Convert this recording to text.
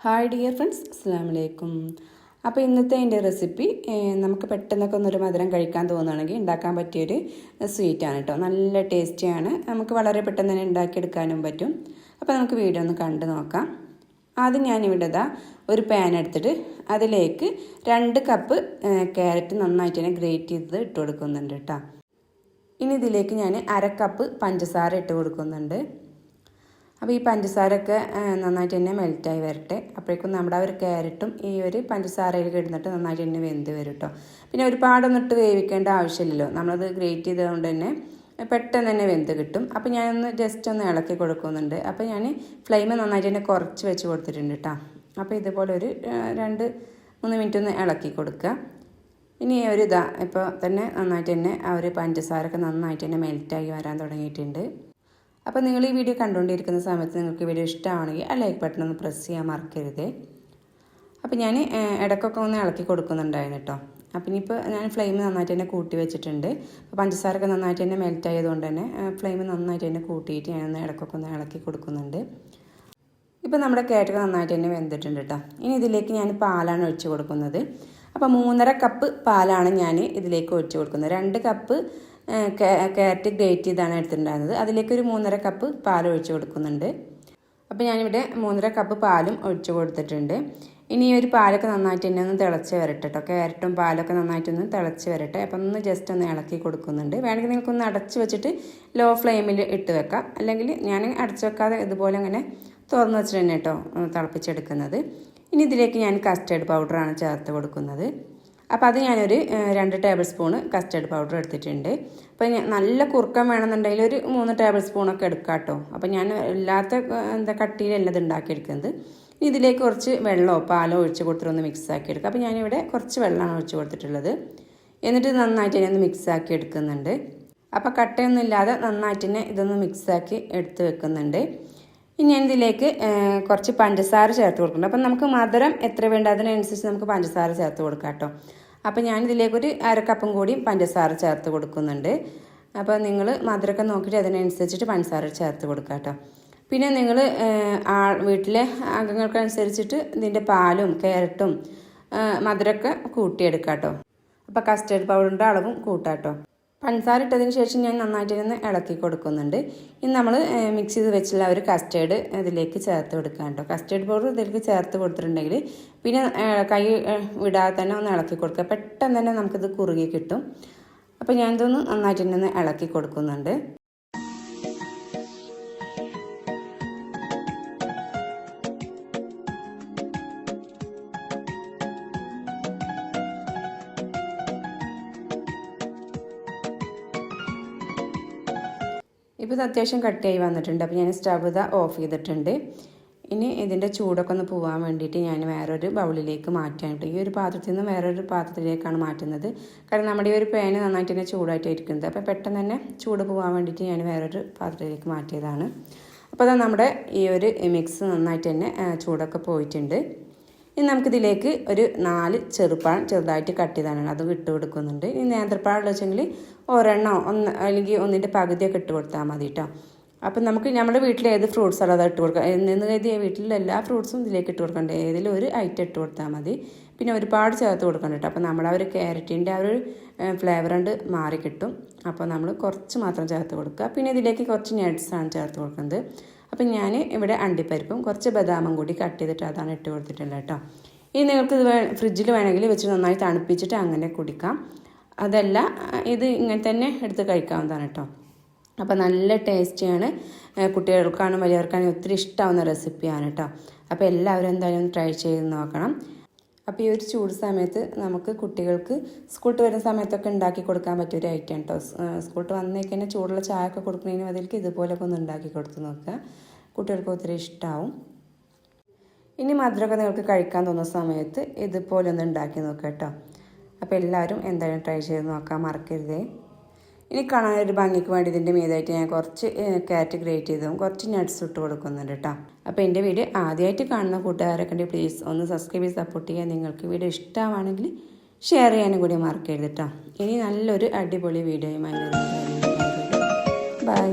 അസ്സാമലൈക്കും അപ്പോൾ ഇന്നത്തെ എന്റെ റെസിപ്പി നമുക്ക് പെട്ടെന്നൊക്കെ ഒന്നൊരു മധുരം കഴിക്കാൻ തോന്നുകയാണെങ്കിൽ ഉണ്ടാക്കാൻ പറ്റിയൊരു സ്വീറ്റാണ് കേട്ടോ. നല്ല ടേസ്റ്റിയാണ് നമുക്ക് വളരെ പെട്ടെന്ന് തന്നെ ഉണ്ടാക്കിയെടുക്കാനും പറ്റും. അപ്പോൾ നമുക്ക് വീഡിയോ ഒന്ന് കണ്ടു നോക്കാം. ആദ്യം ഞാനിവിടെ ഇതാ ഒരു പാൻ എടുത്തിട്ട് അതിലേക്ക് രണ്ട് കപ്പ് ക്യാരറ്റ് നന്നായിട്ട് തന്നെ ഗ്രേറ്റ് ചെയ്ത് ഇട്ട് കൊടുക്കുന്നുണ്ട് കേട്ടോ. ഇനി ഇതിലേക്ക് ഞാൻ അര കപ്പ് പഞ്ചസാര ഇട്ട് കൊടുക്കുന്നുണ്ട്. അപ്പോൾ ഈ പഞ്ചസാരയൊക്കെ ആ, നന്നായിട്ട് തന്നെ മെൽറ്റായി വരട്ടെ. അപ്പോഴേക്കും നമ്മുടെ ആ ഒരു ക്യാരറ്റും ഈ ഒരു പഞ്ചസാരയിൽ കിടന്നിട്ട് നന്നായിട്ട് തന്നെ വെന്ത് വരും കേട്ടോ പിന്നെ ഒരുപാടൊന്നും ഇട്ട് വേവിക്കേണ്ട ആവശ്യമില്ലല്ലോ. നമ്മളത് ഗ്രേറ്റ് ചെയ്തതുകൊണ്ട് തന്നെ പെട്ടെന്ന് തന്നെ വെന്ത് കിട്ടും. അപ്പോൾ ഞാനൊന്ന് ജസ്റ്റ് ഒന്ന് ഇളക്കി കൊടുക്കുന്നുണ്ട്. അപ്പോൾ ഞാൻ ഫ്ലെയിം നന്നായിട്ട് തന്നെ കുറച്ച് വെച്ച് കൊടുത്തിട്ടുണ്ട് കേട്ടോ അപ്പോൾ ഇതുപോലെ ഒരു രണ്ട് മൂന്ന് മിനിറ്റ് ഒന്ന് ഇളക്കി കൊടുക്കുക. ഇനി ഒരു ഇതാ ഇപ്പോൾ തന്നെ നന്നായിട്ട് തന്നെ ആ ഒരു പഞ്ചസാരൊക്കെ നന്നായിട്ട് തന്നെ മെൽറ്റായി വരാൻ തുടങ്ങിയിട്ടുണ്ട്. അപ്പോൾ നിങ്ങൾ ഈ വീഡിയോ കണ്ടുകൊണ്ടിരിക്കുന്ന സമയത്ത് നിങ്ങൾക്ക് വീഡിയോ ഇഷ്ടമാണെങ്കിൽ ആ ലൈക്ക് ബട്ടൺ ഒന്ന് പ്രസ് ചെയ്യാൻ മറക്കരുത്. അപ്പോൾ ഞാൻ ഇടയ്ക്കൊക്കെ ഒന്ന് ഇളക്കി കൊടുക്കുന്നുണ്ടായിരുന്നു കേട്ടോ അപ്പം ഇനിയിപ്പോൾ ഞാൻ ഫ്ലെയിം നന്നായിട്ട് തന്നെ കൂട്ടി വെച്ചിട്ടുണ്ട്. അപ്പോൾ പഞ്ചസാരൊക്കെ നന്നായിട്ട് തന്നെ മെൽറ്റ് ആയതുകൊണ്ട് തന്നെ ഫ്ലെയിം നന്നായിട്ട് തന്നെ കൂട്ടിയിട്ട് ഞാനൊന്ന് ഇടയ്ക്കൊക്കെ ഒന്ന് ഇളക്കി കൊടുക്കുന്നുണ്ട്. ഇപ്പോൾ നമ്മുടെ കേക്ക് നന്നായിട്ട് തന്നെ വെന്തിട്ടുണ്ട് കേട്ടോ ഇനി ഇതിലേക്ക് ഞാൻ പാലാണ് ഒഴിച്ച് കൊടുക്കുന്നത്. അപ്പോൾ മൂന്നര കപ്പ് പാലാണ് ഞാൻ ഇതിലേക്ക് ഒഴിച്ച് കൊടുക്കുന്നത്. രണ്ട് കപ്പ് ക്യാരറ്റ് ഗ്രേറ്റ് ചെയ്താണ് എടുത്തിട്ടുണ്ടായിരുന്നത്. അതിലേക്ക് ഒരു മൂന്നര കപ്പ് പാൽ ഒഴിച്ച് കൊടുക്കുന്നുണ്ട്. അപ്പോൾ ഞാനിവിടെ മൂന്നര കപ്പ് പാലും ഒഴിച്ച് കൊടുത്തിട്ടുണ്ട്. ഇനി ഈ ഒരു പാലൊക്കെ നന്നായിട്ട് തന്നെ ഒന്ന് തിളച്ച് വരട്ടെ കേട്ടോ ക്യാരറ്റും പാലൊക്കെ നന്നായിട്ടൊന്ന് തിളച്ച് വരട്ടെ. അപ്പം ഒന്ന് ജസ്റ്റ് ഒന്ന് ഇളക്കി കൊടുക്കുന്നുണ്ട്. വേണമെങ്കിൽ നിങ്ങൾക്കൊന്ന് അടച്ച് വെച്ചിട്ട് ലോ ഫ്ലെയിമിൽ ഇട്ട് വെക്കാം. അല്ലെങ്കിൽ ഞാൻ അടച്ച് വെക്കാതെ ഇതുപോലെ അങ്ങനെ തുറന്ന് വെച്ചിട്ട് തന്നെ കേട്ടോ തിളപ്പിച്ചെടുക്കുന്നത്. ഇനി ഇതിലേക്ക് ഞാൻ കസ്റ്റേർഡ് പൗഡറാണ് ചേർത്ത് കൊടുക്കുന്നത്. അപ്പോൾ അത് ഞാനൊരു രണ്ട് ടേബിൾ സ്പൂണ് കസ്റ്റേർഡ് പൗഡർ എടുത്തിട്ടുണ്ട് അപ്പോൾ നല്ല കുറുക്കം വേണമെന്നുണ്ടെങ്കിൽ ഒരു മൂന്ന് ടേബിൾ സ്പൂണൊക്കെ എടുക്കാം കേട്ടോ. അപ്പോൾ ഞാൻ ഇല്ലാത്ത എന്താ കട്ടിയിലല്ല ഇത് ഉണ്ടാക്കിയെടുക്കുന്നത്. ഇതിലേക്ക് കുറച്ച് വെള്ളമോ പാലോ ഒഴിച്ച് കൊടുത്തിട്ടൊന്ന് മിക്സ് ആക്കി എടുക്കുക അപ്പോൾ ഞാനിവിടെ കുറച്ച് വെള്ളമാണ് ഒഴിച്ച് കൊടുത്തിട്ടുള്ളത്. എന്നിട്ട് നന്നായിട്ട് തന്നെ ഒന്ന് മിക്സ് ആക്കി എടുക്കുന്നുണ്ട്. അപ്പോൾ കട്ടയൊന്നും ഇല്ലാതെ നന്നായിട്ട് തന്നെ ഇതൊന്ന് മിക്സാക്കി എടുത്ത് വെക്കുന്നുണ്ട്. ഇനി ഇതിലേക്ക് കുറച്ച് പഞ്ചസാര ചേർത്ത് കൊടുക്കുന്നുണ്ട്. അപ്പം നമുക്ക് മധുരം എത്ര വേണ്ട അതിനനുസരിച്ച് നമുക്ക് പഞ്ചസാര ചേർത്ത് കൊടുക്കാം കേട്ടോ. അപ്പം ഞാനിതിലേക്കൊരു അരക്കപ്പും കൂടി പഞ്ചസാര ചേർത്ത് കൊടുക്കുന്നുണ്ട്. അപ്പോൾ നിങ്ങൾ മധുരമൊക്കെ നോക്കിയിട്ട് അതിനനുസരിച്ചിട്ട് പഞ്ചസാര ചേർത്ത് കൊടുക്കുക കേട്ടോ. പിന്നെ നിങ്ങൾ ആ വീട്ടിലെ അംഗങ്ങൾക്കനുസരിച്ചിട്ട് ഇതിന്റെ പാലും കാരറ്റും മധുരമൊക്കെ കൂട്ടിയെടുക്കാം കേട്ടോ. അപ്പോൾ കസ്റ്റേർഡ് പൗഡറിന്റെ അളവും കൂട്ടാം കേട്ടോ. പഞ്ചസാര ഇട്ടതിന് ശേഷം ഞാൻ നന്നായിട്ട് ഒന്ന് ഇളക്കി കൊടുക്കുന്നുണ്ട്. ഇനി നമ്മൾ മിക്സ് ചെയ്ത് വെച്ചുള്ള ഒരു കസ്റ്റേർഡ് ഇതിലേക്ക് ചേർത്ത് കൊടുക്കുക കേട്ടോ. കസ്റ്റേർഡ് പൗഡർ ഇതിലേക്ക് ചേർത്ത് കൊടുത്തിട്ടുണ്ടെങ്കിൽ പിന്നെ കൈ വിടാതെ തന്നെ ഒന്ന് ഇളക്കി കൊടുക്കുക. പെട്ടെന്ന് തന്നെ നമുക്കിത് കുറുകി കിട്ടും. അപ്പോൾ ഞാനിതൊന്ന് നന്നായിട്ട് തന്നെ ഇളക്കി കൊടുക്കുന്നുണ്ട്. ഇപ്പോൾ അത്യാവശ്യം കട്ടിയായി വന്നിട്ടുണ്ട്. അപ്പോൾ ഞാൻ സ്റ്റവ് ഇതാ ഓഫ് ചെയ്തിട്ടുണ്ട്. ഇനി ഇതിന്റെ ചൂടൊക്കെ ഒന്ന് പോകാൻ വേണ്ടിയിട്ട് ഞാൻ വേറൊരു ബൗളിലേക്ക് മാറ്റാനായിട്ട് ഈ ഒരു പാത്രത്തിൽ നിന്ന് വേറൊരു പാത്രത്തിലേക്കാണ് മാറ്റുന്നത്. കാരണം നമ്മുടെ ഈ ഒരു പേന നന്നായിട്ട് തന്നെ ചൂടായിട്ട് ഇരിക്കുന്നത് അപ്പോൾ പെട്ടെന്ന് തന്നെ ചൂട് പോകാൻ വേണ്ടിയിട്ട് ഞാൻ വേറൊരു പാത്രത്തിലേക്ക് മാറ്റിയതാണ്. അപ്പോൾ അതാ നമ്മുടെ ഈ ഒരു മിക്സ് നന്നായിട്ട് തന്നെ ചൂടൊക്കെ പോയിട്ടുണ്ട്. ഇനി നമുക്കിതിലേക്ക് ഒരു നാല് ചെറുപ്പഴം ചെറുതായിട്ട് കട്ട് ചെയ്താണ് അത് ഇട്ട് കൊടുക്കുന്നുണ്ട്. ഇനി നേന്ത്രപ്പഴം വെച്ചെങ്കിൽ ഒരെണ്ണോ ഒന്ന് അല്ലെങ്കിൽ ഒന്നിന്റെ പകുതിയൊക്കെ ഇട്ട് കൊടുത്താൽ മതി കേട്ടോ അപ്പം നമുക്ക് നമ്മുടെ വീട്ടിൽ ഏത് ഫ്രൂട്ട്സ് അത് ഇട്ട് കൊടുക്കാം? എന്ന് കരുതി വീട്ടിലെ എല്ലാ ഫ്രൂട്ട്സും ഇതിലേക്ക് ഇട്ട് കൊടുക്കണ്ടേ? ഏതെങ്കിലും ഒരു ഐറ്റം ഇട്ട് കൊടുത്താൽ മതി. പിന്നെ ഒരുപാട് ചേർത്ത് കൊടുക്കണ്ട കേട്ടോ അപ്പോൾ നമ്മുടെ ആ ഒരു ക്യാരറ്റിന്റെ ആ ഒരു ഫ്ലേവർ കൊണ്ട് മാറി കിട്ടും. അപ്പോൾ നമ്മൾ കുറച്ച് മാത്രം ചേർത്ത് കൊടുക്കുക. പിന്നെ ഇതിലേക്ക് കുറച്ച് നട്ട്സാണ് ചേർത്ത് കൊടുക്കുന്നത്. അപ്പം ഞാൻ ഇവിടെ അണ്ടിപ്പരിപ്പും കുറച്ച് ബദാമും കൂടി കട്ട് ചെയ്തിട്ട് അതാണ് ഇട്ട് കൊടുത്തിട്ടുള്ളത് കേട്ടോ. ഇനി നിങ്ങൾക്ക് ഇത് ഫ്രിഡ്ജിൽ വേണമെങ്കിൽ വെച്ച് നന്നായി തണുപ്പിച്ചിട്ട് അങ്ങനെ കുടിക്കാം. അതല്ല ഇത് ഇങ്ങനെ തന്നെ എടുത്ത് കഴിക്കാവുന്നതാണ് കേട്ടോ. അപ്പോൾ നല്ല ടേസ്റ്റിയാണ് കുട്ടികൾക്കാണ് വലിയവർക്കാണെങ്കിൽ ഒത്തിരി ഇഷ്ടമാവുന്ന റെസിപ്പിയാണ് കേട്ടോ. അപ്പോൾ എല്ലാവരും എന്തായാലും ട്രൈ ചെയ്ത് നോക്കണം. അപ്പോൾ ഈ ഒരു ചൂട് സമയത്ത് നമുക്ക് കുട്ടികൾക്ക് സ്കൂളിൽ വരുന്ന സമയത്തൊക്കെ ഉണ്ടാക്കി കൊടുക്കാൻ പറ്റിയ ഒരു ഐറ്റം കേട്ടോ സ്കൂളിൽ വന്നേക്ക് തന്നെ ചൂടുള്ള ചായ ഒക്കെ കൊടുക്കുന്നതിന് അതിലേക്ക് ഇതുപോലൊക്കെ ഒന്ന് ഉണ്ടാക്കി കൊടുത്ത് നോക്കുക. കുട്ടികൾക്ക് ഒത്തിരി ഇഷ്ടമാവും ഇനി മധുരമൊക്കെ നിങ്ങൾക്ക് കഴിക്കാൻ തോന്നുന്ന സമയത്ത് ഇതുപോലെ ഒന്ന് ഉണ്ടാക്കി നോക്കുക കേട്ടോ അപ്പോൾ എല്ലാവരും എന്തായാലും ട്രൈ ചെയ്ത് നോക്കാൻ മറക്കരുതേ. ഇനി കാണാൻ ഒരു ഭംഗിക്ക് വേണ്ടി ഇതിന്റെ മീതായിട്ട് ഞാൻ കുറച്ച് കാറ്റ് ഗ്രേറ്റ് ചെയ്തതും കുറച്ച് നട്ട്സ് ഇട്ട് കൊടുക്കുന്നുണ്ട് കേട്ടോ അപ്പോൾ എന്റെ വീഡിയോ ആദ്യമായിട്ട് കാണുന്ന കൂട്ടുകാരൊക്കെ ഉണ്ട് പ്ലീസ് ഒന്ന് സബ്സ്ക്രൈബ് ചെയ്ത് സപ്പോർട്ട് ചെയ്യാൻ നിങ്ങൾക്ക് വീഡിയോ ഇഷ്ടമാണെങ്കിൽ ഷെയർ ചെയ്യാനും കൂടി മാർക്ക് കേട്ടോ ഇനി നല്ലൊരു അടിപൊളി വീഡിയോയുമായി ബൈ